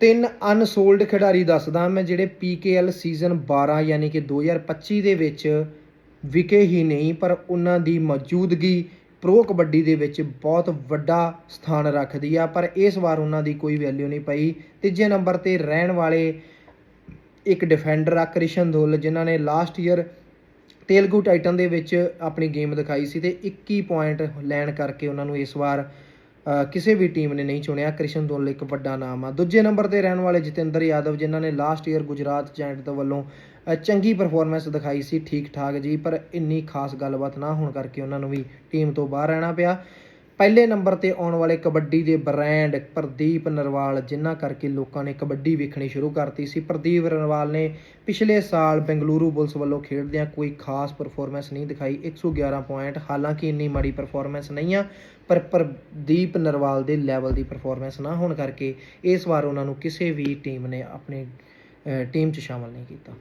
ਤਿੰਨ ਅਨਸੋਲਡ ਖਿਡਾਰੀ ਦੱਸਦਾ ਮੈਂ ਜਿਹੜੇ PKL ਸੀਜ਼ਨ 12 ਯਾਨੀ ਕਿ 2025 ਦੇ ਵਿੱਚ ਵਿਕੇ ਹੀ ਨਹੀਂ, ਪਰ ਉਹਨਾਂ ਦੀ ਮੌਜੂਦਗੀ ਪ੍ਰੋ ਕਬੱਡੀ ਦੇ ਵਿੱਚ ਬਹੁਤ ਵੱਡਾ ਸਥਾਨ ਰੱਖਦੀ ਆ, ਪਰ ਇਸ ਵਾਰ ਉਹਨਾਂ ਦੀ ਕੋਈ ਵੈਲਿਊ ਨਹੀਂ ਪਈ। ਤੀਜੇ ਨੰਬਰ ਤੇ ਰਹਿਣ ਵਾਲੇ ਇੱਕ ਡਿਫੈਂਡਰ ਆ, ਕ੍ਰਿਸ਼ਨ ਧੁੱਲ, ਜਿਨ੍ਹਾਂ ਨੇ ਲਾਸਟ ਈਅਰ ਤੇਲਗੂ ਟਾਈਟਨ ਦੇ ਵਿੱਚ ਆਪਣੀ ਗੇਮ ਦਿਖਾਈ ਸੀ ਤੇ 21 ਪੁਆਇੰਟ ਲੈਣ ਕਰਕੇ ਉਹਨਾਂ ਨੂੰ ਇਸ ਵਾਰ ਕਿਸੇ ਵੀ ਟੀਮ ਨੇ ਨਹੀਂ ਚੁਣਿਆ। ਕ੍ਰਿਸ਼ਨ ਦੁੱਲ ਇੱਕ ਵੱਡਾ ਨਾਮ ਆ। ਦੂਜੇ ਨੰਬਰ ਤੇ ਰਹਿਣ ਵਾਲੇ ਜਤਿੰਦਰ ਯਾਦਵ, ਜਿਨ੍ਹਾਂ ਨੇ ਲਾਸਟ ਈਅਰ ਗੁਜਰਾਤ ਜੈਂਟ ਦੇ ਵੱਲੋਂ ਚੰਗੀ ਪਰਫਾਰਮੈਂਸ ਦਿਖਾਈ ਸੀ ਠੀਕ ਠਾਕ ਜੀ, ਪਰ ਇੰਨੀ ਖਾਸ ਗੱਲਬਾਤ ਨਾ ਹੋਣ ਕਰਕੇ ਉਹਨਾਂ ਨੂੰ ਵੀ ਟੀਮ ਤੋਂ ਬਾਹਰ ਰਹਿਣਾ ਪਿਆ। ਪਹਿਲੇ ਨੰਬਰ ਤੇ ਆਉਣ ਵਾਲੇ ਕਬੱਡੀ ਦੇ ਬ੍ਰਾਂਡ ਪ੍ਰਦੀਪ ਨਰਵਾਲ, ਜਿਨ੍ਹਾਂ ਕਰਕੇ ਲੋਕਾਂ ਨੇ ਕਬੱਡੀ ਵੇਖਣੀ ਸ਼ੁਰੂ ਕਰਤੀ ਸੀ। ਪ੍ਰਦੀਪ ਨਰਵਾਲ ਨੇ ਪਿਛਲੇ ਸਾਲ ਬੈਂਗਲੁਰੂ ਪੁਲਿਸ ਵੱਲੋਂ ਖੇਡਦਿਆਂ ਕੋਈ ਖਾਸ ਪਰਫਾਰਮੈਂਸ ਨਹੀਂ ਦਿਖਾਈ। 111 ਪੁਆਇੰਟ ਹਾਲਾਂਕਿ ਇੰਨੀ ਮਾੜੀ ਪਰਫਾਰਮੈਂਸ ਨਹੀਂ ਆ, ਪਰ ਪ੍ਰਦੀਪ ਨਰਵਾਲ ਦੇ ਲੈਵਲ ਦੀ ਪਰਫਾਰਮੈਂਸ ਨਾ ਹੋਣ ਕਰਕੇ ਇਸ ਵਾਰ ਉਹਨਾਂ ਨੂੰ ਕਿਸੇ ਵੀ ਟੀਮ ਨੇ ਆਪਣੀ ਟੀਮ 'ਚ ਸ਼ਾਮਲ ਨਹੀਂ ਕੀਤਾ।